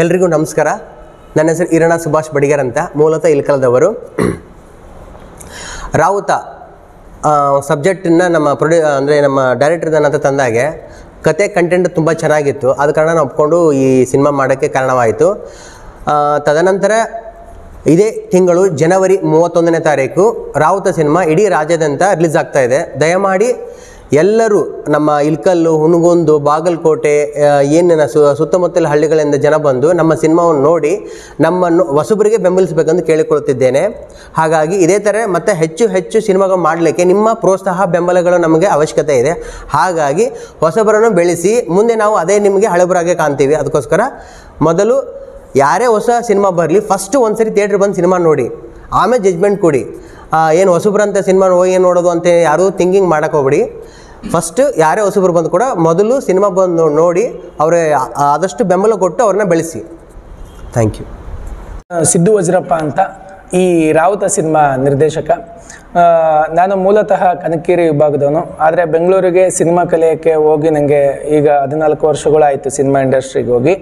ಎಲ್ರಿಗೂ ನಮಸ್ಕಾರ. ನನ್ನ ಹೆಸರು ಇರಣ ಸುಭಾಷ್ ಬಡಿಗರ್ ಅಂತ, ಮೂಲತಃ ಇಲ್ಕಲದವರು. ರಾವುತ ಸಬ್ಜೆಕ್ಟನ್ನು ನಮ್ಮ ಪ್ರೊಡ್ಯೂ ಅಂದರೆ ನಮ್ಮ ಡೈರೆಕ್ಟರ್ ನನ್ನ ಹತ್ರ ತಂದಾಗೆ, ಕತೆ, ಕಂಟೆಂಟ್ ತುಂಬ ಚೆನ್ನಾಗಿತ್ತು. ಆದ ಕಾರಣ ನಾನು ಒಪ್ಕೊಂಡು ಈ ಸಿನಿಮಾ ಮಾಡೋಕ್ಕೆ ಕಾರಣವಾಯಿತು. ತದನಂತರ ಇದೇ ತಿಂಗಳು ಜನವರಿ ಮೂವತ್ತೊಂದನೇ ತಾರೀಕು, ರಾವುತ ಸಿನಿಮಾ ಇಡೀ ರಾಜ್ಯಾದ್ಯಂತ ರಿಲೀಸ್ ಆಗ್ತಾ ಇದೆ. ದಯಮಾಡಿ ಎಲ್ಲರೂ ನಮ್ಮ ಇಲ್ಕಲ್ಲು, ಹುಣಗೊಂದು, ಬಾಗಲಕೋಟೆ ಏನೇನು ಸುತ್ತಮುತ್ತಲ ಹಳ್ಳಿಗಳಿಂದ ಜನ ಬಂದು ನಮ್ಮ ಸಿನಿಮಾವನ್ನು ನೋಡಿ ನಮ್ಮನ್ನು ಹೊಸಬರಿಗೆ ಬೆಂಬಲಿಸಬೇಕೆಂದು ಕೇಳಿಕೊಳ್ಳುತ್ತಿದ್ದೇನೆ. ಹಾಗಾಗಿ ಇದೇ ಥರ ಮತ್ತು ಹೆಚ್ಚು ಹೆಚ್ಚು ಸಿನಿಮಾಗಳು ಮಾಡಲಿಕ್ಕೆ ನಿಮ್ಮ ಪ್ರೋತ್ಸಾಹ, ಬೆಂಬಲಗಳು ನಮಗೆ ಅವಶ್ಯಕತೆ ಇದೆ. ಹಾಗಾಗಿ ಹೊಸಬರನ್ನು ಬೆಳೆಸಿ ಮುಂದೆ ನಾವು ಅದೇ ನಿಮಗೆ ಹಳಬರಾಗೆ ಕಾಣ್ತೀವಿ. ಅದಕ್ಕೋಸ್ಕರ ಮೊದಲು ಯಾರೇ ಹೊಸ ಸಿನಿಮಾ ಬರಲಿ ಫಸ್ಟು ಒಂದ್ಸರಿ ಥಿಯೇಟ್ರ್ ಬಂದು ಸಿನಿಮಾ ನೋಡಿ. ಆಮೇಲೆ ಜಜ್ಮೆಂಟ್ ಕೊಡಿ. ಏನು ಹೊಸಬ್ರಂತ ಸಿನಿಮಾ ಹೋಗಿ ಏನು ನೋಡೋದು ಅಂತ ಯಾರೂ ಥಿಂಕಿಂಗ್ ಮಾಡೋಕೆ ಹೋಗ್ಬಿಡಿ. ಫಸ್ಟ್ ಯಾರೇ ಹೊಸಬ್ರು ಬಂದು ಕೂಡ ಮೊದಲು ಸಿನಿಮಾ ಬಂದು ನೋಡಿ ಅವರೇ ಆದಷ್ಟು ಬೆಂಬಲ ಕೊಟ್ಟು ಅವ್ರನ್ನ ಬೆಳೆಸಿ. ಥ್ಯಾಂಕ್ ಯು ಸಿದ್ದು ವಜ್ರಪ್ಪ ಅಂತ ಈ ರಾವತ ಸಿನಿಮಾ ನಿರ್ದೇಶಕ. ನಾನು ಮೂಲತಃ ಕನಕೇರಿ ವಿಭಾಗದವನು. ಆದರೆ ಬೆಂಗಳೂರಿಗೆ ಸಿನಿಮಾ ಕಲಿಯೋಕ್ಕೆ ಹೋಗಿ ನನಗೆ ಈಗ ಹದಿನಾಲ್ಕು ವರ್ಷಗಳಾಯಿತು ಸಿನಿಮಾ ಇಂಡಸ್ಟ್ರಿಗೆ ಹೋಗಿ.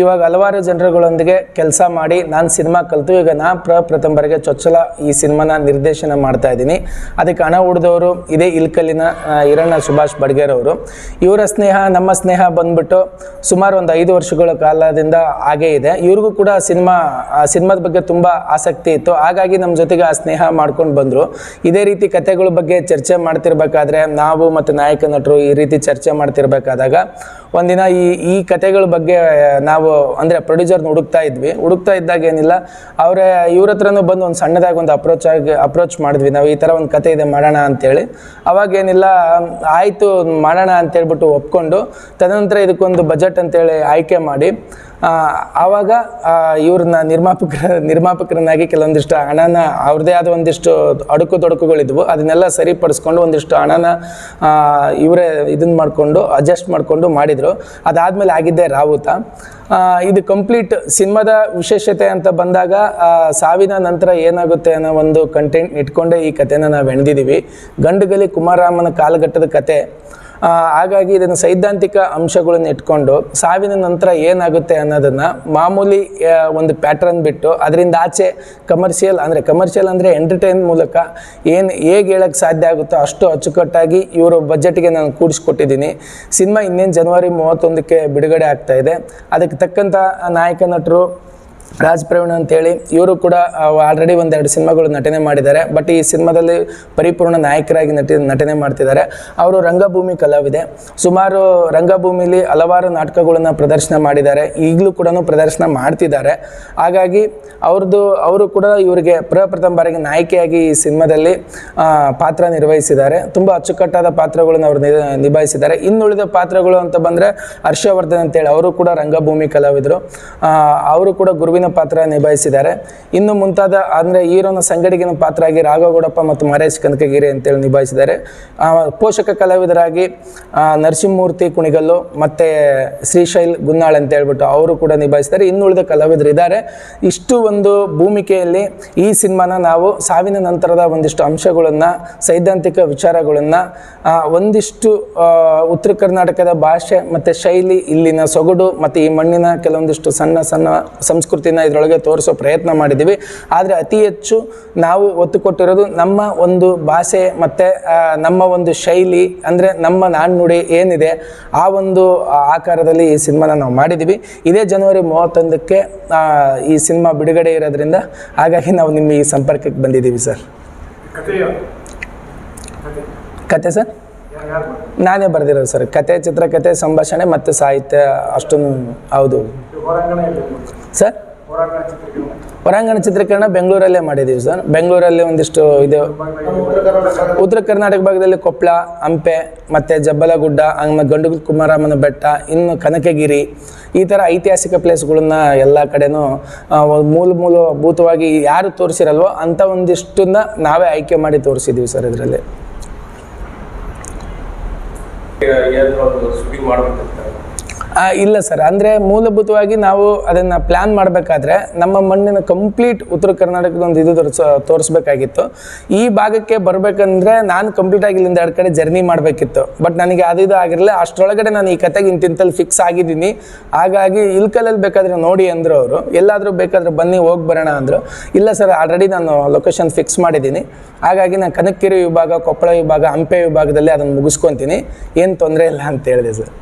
ಇವಾಗ ಹಲವಾರು ಜನರುಗಳೊಂದಿಗೆ ಕೆಲಸ ಮಾಡಿ ನಾನು ಸಿನಿಮಾ ಕಲಿತು. ಈಗ ನಾ ಪ್ರಪ್ರಥಮ ಬಾರಿಗೆ ಚೊಚ್ಚಲ ಈ ಸಿನಿಮಾನ ನಿರ್ದೇಶನ ಮಾಡ್ತಾ ಇದ್ದೀನಿ. ಅದಕ್ಕೆ ಹಣ ಹುಡ್ದವರು ಇದೇ ಇಲ್ಕಲ್ಲಿನ ಹಿರಣ್ಣ ಸುಭಾಷ್ ಬಡ್ಗೇರ್ ಅವರು. ಇವರ ಸ್ನೇಹ, ನಮ್ಮ ಸ್ನೇಹ ಬಂದ್ಬಿಟ್ಟು ಸುಮಾರು ಒಂದು ಐದು ವರ್ಷಗಳ ಕಾಲದಿಂದ ಹಾಗೇ ಇದೆ. ಇವ್ರಿಗೂ ಕೂಡ ಸಿನಿಮಾ ಸಿನಿಮಾದ ಬಗ್ಗೆ ತುಂಬ ಆಸಕ್ತಿ ಇತ್ತು. ಹಾಗಾಗಿ ನಮ್ಮ ಜೊತೆಗೆ ಆ ಸ್ನೇಹ ಮಾಡ್ಕೊಂಡು ಬಂದರು. ಇದೇ ರೀತಿ ಕಥೆಗಳ ಬಗ್ಗೆ ಚರ್ಚೆ ಮಾಡ್ತಿರ್ಬೇಕಾದ್ರೆ ನಾವು ಮತ್ತು ನಾಯಕ ನಟರು ಈ ರೀತಿ ಚರ್ಚೆ ಮಾಡ್ತಿರ್ಬೇಕಾದಾಗ ಒಂದಿನ ಈ ಈ ಕಥೆಗಳ ಬಗ್ಗೆ ನಾವು, ಅಂದರೆ ಪ್ರೊಡ್ಯೂಸರ್ನ ಹುಡುಕ್ತಾ ಇದ್ವಿ. ಹುಡುಕ್ತಾ ಇದ್ದಾಗ ಏನಿಲ್ಲ, ಅವರೇ ಇವ್ರ ಹತ್ರನೂ ಬಂದು ಒಂದು ಸಣ್ಣದಾಗಿ ಒಂದು ಅಪ್ರೋಚ್ ಆಗಿ ಅಪ್ರೋಚ್ ಮಾಡಿದ್ವಿ. ನಾವು ಈ ಥರ ಒಂದು ಕತೆ ಇದೆ ಮಾಡೋಣ ಅಂತೇಳಿ. ಅವಾಗ ಏನಿಲ್ಲ, ಆಯಿತು ಮಾಡೋಣ ಅಂತೇಳ್ಬಿಟ್ಟು ಒಪ್ಕೊಂಡು, ತದನಂತರ ಇದಕ್ಕೊಂದು ಬಜೆಟ್ ಅಂತೇಳಿ ಆಯ್ಕೆ ಮಾಡಿ ಆವಾಗ ಇವ್ರನ್ನ ನಿರ್ಮಾಪಕರ ನಿರ್ಮಾಪಕರನ್ನಾಗಿ ಕೆಲವೊಂದಿಷ್ಟು ಹಣನ, ಅವ್ರದ್ದೇ ಆದ ಒಂದಿಷ್ಟು ಅಡುಕು ತೊಡಕುಗಳಿದ್ವು. ಅದನ್ನೆಲ್ಲ ಸರಿಪಡಿಸ್ಕೊಂಡು ಒಂದಿಷ್ಟು ಹಣನ ಇವರೇ ಇದನ್ನ ಮಾಡಿಕೊಂಡು ಅಡ್ಜಸ್ಟ್ ಮಾಡಿಕೊಂಡು ಮಾಡಿದರು. ಅದಾದಮೇಲೆ ಆಗಿದ್ದೆ ರಾವುತ. ಇದು ಕಂಪ್ಲೀಟ್ ಸಿನಿಮಾದ ವಿಶೇಷತೆ ಅಂತ ಬಂದಾಗ ಸಾವಿನ ನಂತರ ಏನಾಗುತ್ತೆ ಅನ್ನೋ ಒಂದು ಕಂಟೆಂಟ್ ಇಟ್ಕೊಂಡೇ ಈ ಕಥೆನ ನಾವು ಹೆಣ್ದಿದ್ದೀವಿ ಗಂಡುಗಲಿ ಕುಮಾರರಾಮನ ಕಾಲಘಟ್ಟದ ಕತೆ. ಹಾಗಾಗಿ ಇದನ್ನು ಸೈದ್ಧಾಂತಿಕ ಅಂಶಗಳನ್ನು ಇಟ್ಕೊಂಡು ಸಾವಿನ ನಂತರ ಏನಾಗುತ್ತೆ ಅನ್ನೋದನ್ನು ಮಾಮೂಲಿ ಒಂದು ಪ್ಯಾಟ್ರನ್ ಬಿಟ್ಟು ಅದರಿಂದ ಆಚೆ ಕಮರ್ಷಿಯಲ್ ಅಂದರೆ ಕಮರ್ಷಿಯಲ್ ಅಂದರೆ ಎಂಟರ್ಟೈನ್ ಮೂಲಕ ಏನು ಹೇಗೆ ಹೇಳಕ್ಕೆ ಸಾಧ್ಯ ಆಗುತ್ತೋ ಅಷ್ಟು ಅಚ್ಚುಕಟ್ಟಾಗಿ ಇವರು ಬಜೆಟ್ಗೆ ನಾನು ಕೂಡಿಸ್ಕೊಟ್ಟಿದ್ದೀನಿ. ಸಿನಿಮಾ ಇನ್ನೇನು ಜನವರಿ ಮೂವತ್ತೊಂದಕ್ಕೆ ಬಿಡುಗಡೆ ಆಗ್ತಾ ಇದೆ. ಅದಕ್ಕೆ ತಕ್ಕಂಥ ನಾಯಕ ನಟರು ರಾಜ್ ಪ್ರವೀಣ್ ಅಂತೇಳಿ, ಇವರು ಕೂಡ ಆಲ್ರೆಡಿ ಒಂದೆರಡು ಸಿನಿಮಾಗಳು ನಟನೆ ಮಾಡಿದ್ದಾರೆ. ಬಟ್ ಈ ಸಿನಿಮಾದಲ್ಲಿ ಪರಿಪೂರ್ಣ ನಾಯಕರಾಗಿ ನಟಿ, ನಟನೆ ಮಾಡ್ತಿದ್ದಾರೆ. ಅವರು ರಂಗಭೂಮಿ ಕಲಾವಿದೆ. ಸುಮಾರು ರಂಗಭೂಮಿಲಿ ಹಲವಾರು ನಾಟಕಗಳನ್ನು ಪ್ರದರ್ಶನ ಮಾಡಿದ್ದಾರೆ. ಈಗಲೂ ಕೂಡ ಪ್ರದರ್ಶನ ಮಾಡ್ತಿದ್ದಾರೆ. ಹಾಗಾಗಿ ಅವ್ರದ್ದು ಅವರು ಕೂಡ ಇವರಿಗೆ ಪ್ರಪ್ರಥಮ ಬಾರಿಗೆ ನಾಯಕಿಯಾಗಿ ಈ ಸಿನಿಮಾದಲ್ಲಿ ಪಾತ್ರ ನಿರ್ವಹಿಸಿದ್ದಾರೆ. ತುಂಬ ಅಚ್ಚುಕಟ್ಟಾದ ಪಾತ್ರಗಳನ್ನು ಅವರು ನಿಭಾಯಿಸಿದ್ದಾರೆ. ಇನ್ನುಳಿದ ಪಾತ್ರಗಳು ಅಂತ ಬಂದರೆ ಹರ್ಷವರ್ಧನ್ ಅಂತೇಳಿ, ಅವರು ಕೂಡ ರಂಗಭೂಮಿ ಕಲಾವಿದರು. ಅವರು ಕೂಡ ಗುರುವಿನ ಪಾತ್ರ ನಿಭಾಯಿಸಿದ್ದಾರೆ. ಇನ್ನು ಮುಂತಾದ, ಅಂದರೆ ಹೀರೋನ ಸಂಗಡಿಗಿನ ಪಾತ್ರ ಆಗಿ ರಾಘವಗೌಡಪ್ಪ ಮತ್ತು ಮಹೇಶ್ ಕನಕಗಿರಿ ಅಂತೇಳಿ ನಿಭಾಯಿಸಿದ್ದಾರೆ. ಪೋಷಕ ಕಲಾವಿದರಾಗಿ ನರಸಿಂಹಮೂರ್ತಿ ಕುಣಿಗಲ್ಲು ಮತ್ತು ಶ್ರೀಶೈಲ್ ಗುನ್ನಾಳ್ ಅಂತ ಹೇಳ್ಬಿಟ್ಟು ಅವರು ಕೂಡ ನಿಭಾಯಿಸಿದ್ದಾರೆ. ಇನ್ನುಳಿದ ಕಲಾವಿದರು ಇದ್ದಾರೆ. ಇಷ್ಟು ಒಂದು ಭೂಮಿಕೆಯಲ್ಲಿ ಈ ಸಿನಿಮಾನ ನಾವು ಸಾವಿನ ನಂತರದ ಒಂದಿಷ್ಟು ಅಂಶಗಳನ್ನು, ಸೈದ್ಧಾಂತಿಕ ವಿಚಾರಗಳನ್ನು ಒಂದಿಷ್ಟು ಉತ್ತರ ಕರ್ನಾಟಕದ ಭಾಷೆ ಮತ್ತು ಶೈಲಿ, ಇಲ್ಲಿನ ಸೊಗಡು ಮತ್ತು ಈ ಮಣ್ಣಿನ ಕೆಲವೊಂದಿಷ್ಟು ಸಣ್ಣ ಸಣ್ಣ ಸಂಸ್ಕೃತಿನ ಇದರೊಳಗೆ ತೋರಿಸೋ ಪ್ರಯತ್ನ ಮಾಡಿದ್ದೀವಿ. ಆದರೆ ಅತಿ ಹೆಚ್ಚು ನಾವು ಒತ್ತು ಕೊಟ್ಟಿರೋದು ನಮ್ಮ ಒಂದು ಭಾಷೆ ಮತ್ತು ನಮ್ಮ ಒಂದು ಶೈಲಿ ಅಂದರೆ ನಮ್ಮ ನಾಣ್ಣುಡಿ ಏನಿದೆ ಆ ಒಂದು ಆಕಾರದಲ್ಲಿ ಈ ಸಿನಿಮಾನ ನಾವು ಮಾಡಿದ್ದೀವಿ. ಇದೇ ಜನವರಿ ಮೂವತ್ತೊಂದಕ್ಕೆ ಈ ಸಿನಿಮಾ ಬಿಡುಗಡೆ ಇರೋದ್ರಿಂದ ಹಾಗಾಗಿ ನಾವು ನಿಮ್ಮ ಈ ಸಂಪರ್ಕಕ್ಕೆ ಬಂದಿದ್ದೀವಿ ಸರ್. ಕತೆ ಸರ್? ನಾನೇ ಬರೆದಿರೋದು ಸರ್. ಕತೆ ಚಿತ್ರಕತೆ ಸಂಭಾಷಣೆ ಮತ್ತು ಸಾಹಿತ್ಯ ಅಷ್ಟೊಂದು ಹೌದು. ಸರ್? ಹೊರಾಂಗಣ ಚಿತ್ರೀಕರಣ. ಬೆಂಗಳೂರಲ್ಲೇ ಮಾಡಿದ್ದೀವಿ ಸರ್. ಬೆಂಗಳೂರಲ್ಲಿ ಒಂದಿಷ್ಟು ಇದು. ಉತ್ತರ ಕರ್ನಾಟಕ ಭಾಗದಲ್ಲಿ ಕೊಪ್ಪಳ ಹಂಪೆ ಮತ್ತು ಜಬ್ಬಲಗುಡ್ಡ ಆಮೇಲೆ ಗಂಡು ಕುಮಾರಮ್ಮನ ಬೆಟ್ಟ ಇನ್ನು ಕನಕಗಿರಿ. ಈ ಥರ ಐತಿಹಾಸಿಕ ಪ್ಲೇಸ್ಗಳನ್ನ ಎಲ್ಲ ಕಡೆನೂ ಮೂಲ ಮೂಲಭೂತವಾಗಿ ಯಾರು ತೋರಿಸಿರಲ್ವೋ ಅಂಥ ಒಂದಿಷ್ಟನ್ನ ನಾವೇ ಆಯ್ಕೆ ಮಾಡಿ ತೋರಿಸಿದ್ದೀವಿ ಸರ್ ಇದರಲ್ಲಿ. ಇಲ್ಲ ಸರ್. ಅಂದರೆ ಮೂಲಭೂತವಾಗಿ ನಾವು ಅದನ್ನು ಪ್ಲ್ಯಾನ್ ಮಾಡಬೇಕಾದ್ರೆ ನಮ್ಮ ಮಣ್ಣಿನ ಕಂಪ್ಲೀಟ್ ಉತ್ತರ ಕರ್ನಾಟಕದ ಒಂದು ಇದು ತೋರಿಸ, ತೋರಿಸ್ಬೇಕಾಗಿತ್ತು. ಈ ಭಾಗಕ್ಕೆ ಬರಬೇಕಂದ್ರೆ ನಾನು ಕಂಪ್ಲೀಟಾಗಿ ಇಲ್ಲಿಂದ ಎರಡು ಕಡೆ ಜರ್ನಿ ಮಾಡಬೇಕಿತ್ತು. ಬಟ್ ನನಗೆ ಅದು ಇದು ಆಗಿರಲಿಲ್ಲ. ಅಷ್ಟರೊಳಗಡೆ ನಾನು ಈ ಕತೆಗೆ ಇಂತಿಂತಲ್ಲಿ ಫಿಕ್ಸ್ ಆಗಿದ್ದೀನಿ. ಹಾಗಾಗಿ ಇಲ್ಕಲಲ್ಲಿ ಬೇಕಾದರೆ ನೋಡಿ ಅಂದರು ಅವರು. ಎಲ್ಲಾದರೂ ಬೇಕಾದರೆ ಬನ್ನಿ, ಹೋಗಿ ಬರೋಣ ಅಂದರು. ಇಲ್ಲ ಸರ್ ಆಲ್ರೆಡಿ ನಾನು ಲೊಕೇಶನ್ ಫಿಕ್ಸ್ ಮಾಡಿದ್ದೀನಿ. ಹಾಗಾಗಿ ನಾನು ಕನಕಗಿರಿ ವಿಭಾಗ, ಕೊಪ್ಪಳ ವಿಭಾಗ, ಹಂಪೆ ವಿಭಾಗದಲ್ಲಿ ಅದನ್ನು ಮುಗಿಸ್ಕೊತೀನಿ. ಏನು ತೊಂದರೆ ಇಲ್ಲ ಅಂತ ಹೇಳಿದೆ ಸರ್.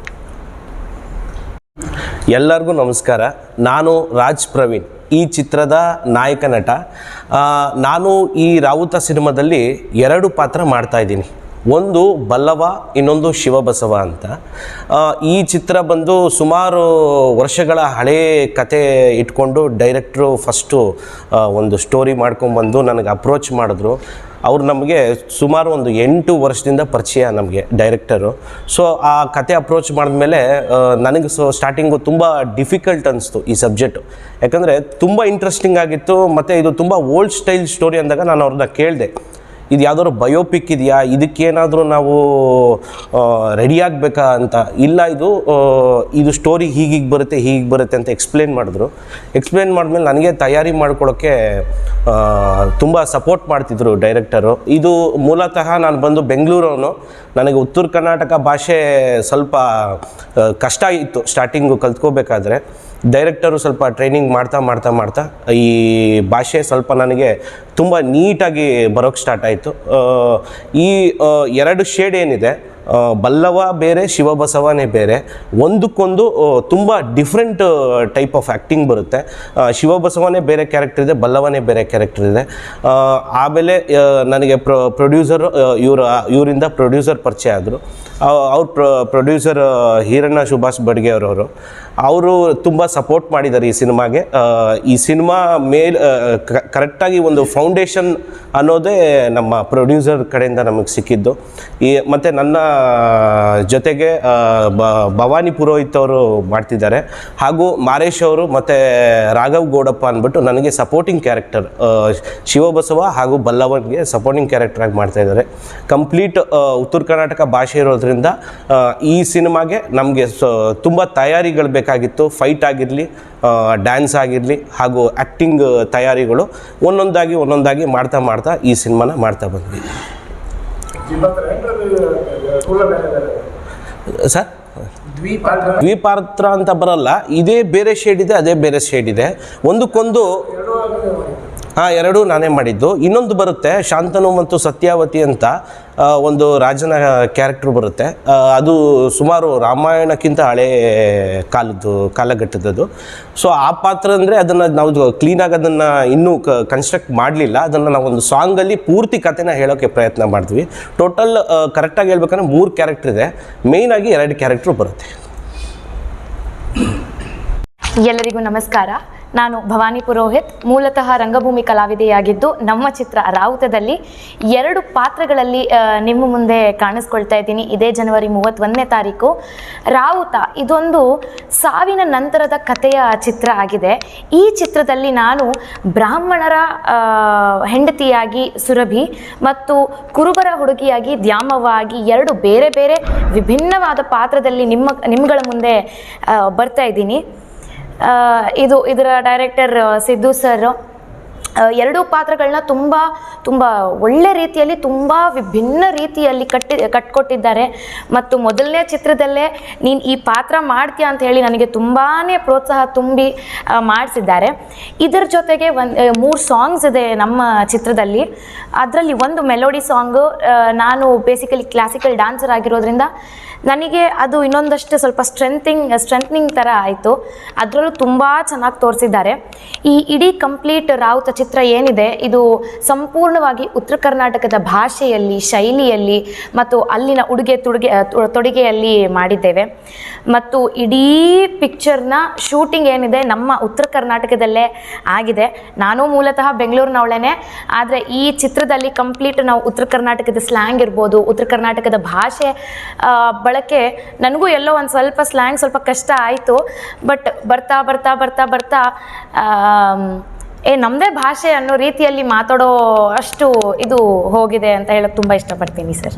ಎಲ್ಲರಿಗೂ ನಮಸ್ಕಾರ. ನಾನು ರಾಜ್ ಪ್ರವೀಣ್, ಈ ಚಿತ್ರದ ನಾಯಕ ನಟ. ನಾನು ಈ ರಾವುತ ಸಿನಿಮಾದಲ್ಲಿ ಎರಡು ಪಾತ್ರ ಮಾಡ್ತಾ ಇದ್ದೀನಿ. ಒಂದು ಬಲ್ಲವ, ಇನ್ನೊಂದು ಶಿವಬಸವ ಅಂತ. ಈ ಚಿತ್ರ ಬಂದು ಸುಮಾರು ವರ್ಷಗಳ ಹಳೇ ಕತೆ ಇಟ್ಕೊಂಡು ಡೈರೆಕ್ಟ್ರು ಫಸ್ಟು ಒಂದು ಸ್ಟೋರಿ ಮಾಡ್ಕೊಂಬಂದು ನನಗೆ ಅಪ್ರೋಚ್ ಮಾಡಿದ್ರು. ಅವ್ರು ನಮಗೆ ಸುಮಾರು ಒಂದು ಎಂಟು ವರ್ಷದಿಂದ ಪರಿಚಯ ನಮಗೆ ಡೈರೆಕ್ಟರು. ಸೊ, ಆ ಕತೆ ಅಪ್ರೋಚ್ ಮಾಡಿದ್ಮೇಲೆ ನನಗೆ ಸೊ ಸ್ಟಾರ್ಟಿಂಗು ತುಂಬ ಡಿಫಿಕಲ್ಟ್ ಅನಿಸ್ತು ಈ ಸಬ್ಜೆಕ್ಟು. ಯಾಕಂದರೆ ತುಂಬ ಇಂಟ್ರೆಸ್ಟಿಂಗ್ ಆಗಿತ್ತು, ಮತ್ತು ಇದು ತುಂಬ ಓಲ್ಡ್ ಸ್ಟೈಲ್ ಸ್ಟೋರಿ ಅಂದಾಗ ನಾನು ಅವ್ರನ್ನ ಕೇಳಿದೆ. ಇದು ಯಾವ್ದಾದ್ರು ಬಯೋಪಿಕ್ ಇದೆಯಾ? ಇದಕ್ಕೇನಾದರೂ ನಾವು ರೆಡಿ ಆಗಬೇಕಾ ಅಂತ? ಇಲ್ಲ, ಇದು ಇದು ಸ್ಟೋರಿ ಹೀಗೀಗೆ ಬರುತ್ತೆ ಹೀಗೆ ಬರುತ್ತೆ ಅಂತ ಎಕ್ಸ್ಪ್ಲೇನ್ ಮಾಡಿದ್ರು. ಎಕ್ಸ್ಪ್ಲೇನ್ ಮಾಡಿದ್ಮೇಲೆ ನನಗೆ ತಯಾರಿ ಮಾಡ್ಕೊಳ್ಳೋಕ್ಕೆ ತುಂಬ ಸಪೋರ್ಟ್ ಮಾಡ್ತಿದ್ರು ಡೈರೆಕ್ಟರು ಇದು ಮೂಲತಃ ನಾನು ಬಂದು ಬೆಂಗಳೂರವನು. ನನಗೆ ಉತ್ತರ ಕರ್ನಾಟಕ ಭಾಷೆ ಸ್ವಲ್ಪ ಕಷ್ಟ ಇತ್ತು ಸ್ಟಾರ್ಟಿಂಗು ಕಲ್ತ್ಕೋಬೇಕಾದ್ರೆ. ಡೈರೆಕ್ಟರು ಸ್ವಲ್ಪ ಟ್ರೈನಿಂಗ್ ಮಾಡ್ತಾ ಮಾಡ್ತಾ ಮಾಡ್ತಾ ಈ ಭಾಷೆ ಸ್ವಲ್ಪ ನನಗೆ ತುಂಬ ನೀಟಾಗಿ ಬರೋಕ್ಕೆ ಸ್ಟಾರ್ಟ್ ಆಯಿತು. ಈ ಎರಡು ಶೇಡ್ ಏನಿದೆ ಬಲ್ಲವ ಬೇರೆ ಶಿವಬಸವನೇ ಬೇರೆ, ಒಂದಕ್ಕೊಂದು ತುಂಬ ಡಿಫ್ರೆಂಟ್ ಟೈಪ್ ಆಫ್ ಆ್ಯಕ್ಟಿಂಗ್ ಬರುತ್ತೆ. ಶಿವಬಸವನೇ ಬೇರೆ ಕ್ಯಾರೆಕ್ಟರ್ ಇದೆ, ಬಲ್ಲವನೇ ಬೇರೆ ಕ್ಯಾರೆಕ್ಟರ್ ಇದೆ. ಆಮೇಲೆ ನನಗೆ ಪ್ರೊ ಪ್ರೊಡ್ಯೂಸರ್ ಇವರು, ಇವರಿಂದ ಪ್ರೊಡ್ಯೂಸರ್ ಪರಿಚಯ ಆದರು. ಅವ್ರ ಪ್ರೊ ಪ್ರೊಡ್ಯೂಸರ್ ಹೀರಣ್ಣ ಸುಭಾಷ್ ಬಡ್ಗೆ ಅವರವರು ಅವರು. ತುಂಬ ಸಪೋರ್ಟ್ ಮಾಡಿದ್ದಾರೆ ಈ ಸಿನಿಮಾಗೆ. ಈ ಸಿನಿಮಾ ಮೇಲ್ ಕರೆಕ್ಟಾಗಿ ಒಂದು ಫೌಂಡೇಶನ್ ಅನ್ನೋದೇ ನಮ್ಮ ಪ್ರೊಡ್ಯೂಸರ್ ಕಡೆಯಿಂದ ನಮಗೆ ಸಿಕ್ಕಿದ್ದು. ಈ, ಮತ್ತು ನನ್ನ ಜೊತೆಗೆ ಭವಾನಿ ಪುರೋಹಿತ್ ಅವರು ಮಾಡ್ತಿದ್ದಾರೆ. ಹಾಗೂ ಮಾರೇಶ್ ಅವರು ಮತ್ತು ರಾಘವ್ ಗೌಡಪ್ಪ ಅಂದ್ಬಿಟ್ಟು ನನಗೆ ಸಪೋರ್ಟಿಂಗ್ ಕ್ಯಾರೆಕ್ಟರ್ ಶಿವಬಸವ ಹಾಗೂ ಬಲ್ಲವನ್ಗೆ ಸಪೋರ್ಟಿಂಗ್ ಕ್ಯಾರೆಕ್ಟರ್ ಆಗಿ ಮಾಡ್ತಾ ಇದ್ದಾರೆ. ಕಂಪ್ಲೀಟ್ ಉತ್ತರ ಕರ್ನಾಟಕ ಭಾಷೆ ಇರೋದ್ರಿಂದ ಈ ಸಿನಿಮಾಗೆ ನಮಗೆ ತುಂಬ ತಯಾರಿಗಳು ಬೇಕಾಗಿತ್ತು. ಫೈಟ್ ಆಗಿರಲಿ ಡ್ಯಾನ್ಸ್ ಆಗಿರಲಿ ಹಾಗೂ ಆ್ಯಕ್ಟಿಂಗ್ ತಯಾರಿಗಳು ಒಂದೊಂದಾಗಿ ಒಂದೊಂದಾಗಿ ಮಾಡ್ತಾ ಮಾಡ್ತಾ ಈ ಸಿನಿಮಾನ ಮಾಡ್ತಾ ಬಂದ್ವಿ. ಸರ್? ದ್ವಿಪಾತ್ರ ಅಂತ ಬರಲ್ಲ ಇದೇ ಬೇರೆ ಶೇಡ್ ಇದೆ ಅದೇ ಬೇರೆ ಶೇಡ್ ಇದೆ. ಒಂದಕ್ಕೊಂದು ಹಾಂ, ಎರಡೂ ನಾನೇ ಮಾಡಿದ್ದು. ಇನ್ನೊಂದು ಬರುತ್ತೆ, ಶಾಂತನು ಮತ್ತು ಸತ್ಯಾವತಿ ಅಂತ ಒಂದು ರಾಜನ ಕ್ಯಾರೆಕ್ಟರ್ ಬರುತ್ತೆ. ಅದು ಸುಮಾರು ರಾಮಾಯಣಕ್ಕಿಂತ ಹಳೆ ಕಾಲದ್ದು, ಕಾಲಘಟ್ಟದದು. ಸೊ ಆ ಪಾತ್ರ ಅಂದರೆ ಅದನ್ನು ನಾವು ಕ್ಲೀನಾಗಿ ಅದನ್ನು ಇನ್ನೂ ಕನ್ಸ್ಟ್ರಕ್ಟ್ ಮಾಡಲಿಲ್ಲ. ಅದನ್ನು ನಾವು ಒಂದು ಸಾಂಗಲ್ಲಿ ಪೂರ್ತಿ ಕಥೆನ ಹೇಳೋಕ್ಕೆ ಪ್ರಯತ್ನ ಮಾಡಿದ್ವಿ. ಟೋಟಲ್ ಕರೆಕ್ಟಾಗಿ ಹೇಳ್ಬೇಕಂದ್ರೆ ಮೂರು ಕ್ಯಾರೆಕ್ಟರ್ ಇದೆ. ಮೇಯ್ನಾಗಿ ಎರಡು ಕ್ಯಾರೆಕ್ಟ್ರು ಬರುತ್ತೆ. ಎಲ್ಲರಿಗೂ ನಮಸ್ಕಾರ. ನಾನು ಭವಾನಿ ಪುರೋಹಿತ್, ಮೂಲತಃ ರಂಗಭೂಮಿ ಕಲಾವಿದೆಯಾಗಿದ್ದು ನಮ್ಮ ಚಿತ್ರ ರಾವುತದಲ್ಲಿ ಎರಡು ಪಾತ್ರಗಳಲ್ಲಿ ನಿಮ್ಮ ಮುಂದೆ ಕಾಣಿಸ್ಕೊಳ್ತಾ ಇದ್ದೀನಿ. ಇದೇ ಜನವರಿ ಮೂವತ್ತೊಂದನೇ ತಾರೀಕು. ರಾವುತ ಇದೊಂದು ಸಾವಿನ ನಂತರದ ಕಥೆಯ ಚಿತ್ರ ಆಗಿದೆ. ಈ ಚಿತ್ರದಲ್ಲಿ ನಾನು ಬ್ರಾಹ್ಮಣರ ಹೆಂಡತಿಯಾಗಿ ಸುರಭಿ ಮತ್ತು ಕುರುಬರ ಹುಡುಗಿಯಾಗಿ ದ್ಯಾಮವಾಗಿ ಎರಡು ಬೇರೆ ಬೇರೆ ವಿಭಿನ್ನವಾದ ಪಾತ್ರದಲ್ಲಿ ನಿಮ್ಮ ನಿಮ್ಮಗಳ ಮುಂದೆ ಬರ್ತಾ ಇದ್ದೀನಿ. ಇದು ಇದರ ಡೈರೆಕ್ಟರ್ ಸಿದ್ದು ಸರ್ ಎರಡೂ ಪಾತ್ರಗಳನ್ನ ತುಂಬ ತುಂಬ ಒಳ್ಳೆ ರೀತಿಯಲ್ಲಿ, ತುಂಬ ವಿಭಿನ್ನ ರೀತಿಯಲ್ಲಿ ಕಟ್ಟಿ, ಕಟ್ಕೊಟ್ಟಿದ್ದಾರೆ. ಮತ್ತು ಮೊದಲನೇ ಚಿತ್ರದಲ್ಲೇ ನೀನು ಈ ಪಾತ್ರ ಮಾಡ್ತೀಯಾ ಅಂತ ಹೇಳಿ ನನಗೆ ತುಂಬಾ ಪ್ರೋತ್ಸಾಹ ತುಂಬಿ ಮಾಡಿಸಿದ್ದಾರೆ. ಇದರ ಜೊತೆಗೆ ಒಂದು ಮೂರು ಸಾಂಗ್ಸ್ ಇದೆ ನಮ್ಮ ಚಿತ್ರದಲ್ಲಿ. ಅದರಲ್ಲಿ ಒಂದು ಮೆಲೋಡಿ ಸಾಂಗು ನಾನು ಬೇಸಿಕಲಿ ಕ್ಲಾಸಿಕಲ್ ಡ್ಯಾನ್ಸರ್ ಆಗಿರೋದ್ರಿಂದ ನನಗೆ ಅದು ಇನ್ನೊಂದಷ್ಟು ಸ್ವಲ್ಪ ಸ್ಟ್ರೆಂಥಿಂಗ್ ಸ್ಟ್ರೆಂಥ್ನಿಂಗ್ ಥರ ಆಯಿತು. ಅದರಲ್ಲೂ ತುಂಬ ಚೆನ್ನಾಗಿ ತೋರಿಸಿದ್ದಾರೆ. ಈ ಇಡೀ ಕಂಪ್ಲೀಟ್ ರಾವುತ ಚಿತ್ರ ಏನಿದೆ, ಇದು ಸಂಪೂರ್ಣವಾಗಿ ಉತ್ತರ ಕರ್ನಾಟಕದ ಭಾಷೆಯಲ್ಲಿ, ಶೈಲಿಯಲ್ಲಿ ಮತ್ತು ಅಲ್ಲಿನ ಉಡುಗೆ ತೊಡುಗೆ ತೊಡುಗೆಯಲ್ಲಿ ಮಾಡಿದ್ದೇವೆ. ಮತ್ತು ಇಡೀ ಪಿಕ್ಚರ್ನ ಶೂಟಿಂಗ್ ಏನಿದೆ, ನಮ್ಮ ಉತ್ತರ ಕರ್ನಾಟಕದಲ್ಲೇ ಆಗಿದೆ. ನಾನು ಮೂಲತಃ ಬೆಂಗಳೂರಿನವಳೇನೆ, ಆದರೆ ಈ ಚಿತ್ರದಲ್ಲಿ ಕಂಪ್ಲೀಟ್ ನಾವು ಉತ್ತರ ಕರ್ನಾಟಕದ ಸ್ಲ್ಯಾಂಗ್ ಇರ್ಬೋದು, ಉತ್ತರ ಕರ್ನಾಟಕದ ಭಾಷೆ ಬಳಕೆ ನನಗೂ ಎಲ್ಲೋ ಒಂದು ಸ್ವಲ್ಪ ಸ್ಲ್ಯಾಂಗ್ ಸ್ವಲ್ಪ ಕಷ್ಟ ಆಯಿತು. ಬಟ್ ಬರ್ತಾ ಬರ್ತಾ ಬರ್ತಾ ಬರ್ತಾ ಏ ನಮ್ಮದೇ ಭಾಷೆ ಅನ್ನೋ ರೀತಿಯಲ್ಲಿ ಮಾತಾಡೋ ಅಷ್ಟು ಇದು ಹೋಗಿದೆ ಅಂತ ಹೇಳಕ್ಕೆ ತುಂಬ ಇಷ್ಟಪಡ್ತೀನಿ ಸರ್.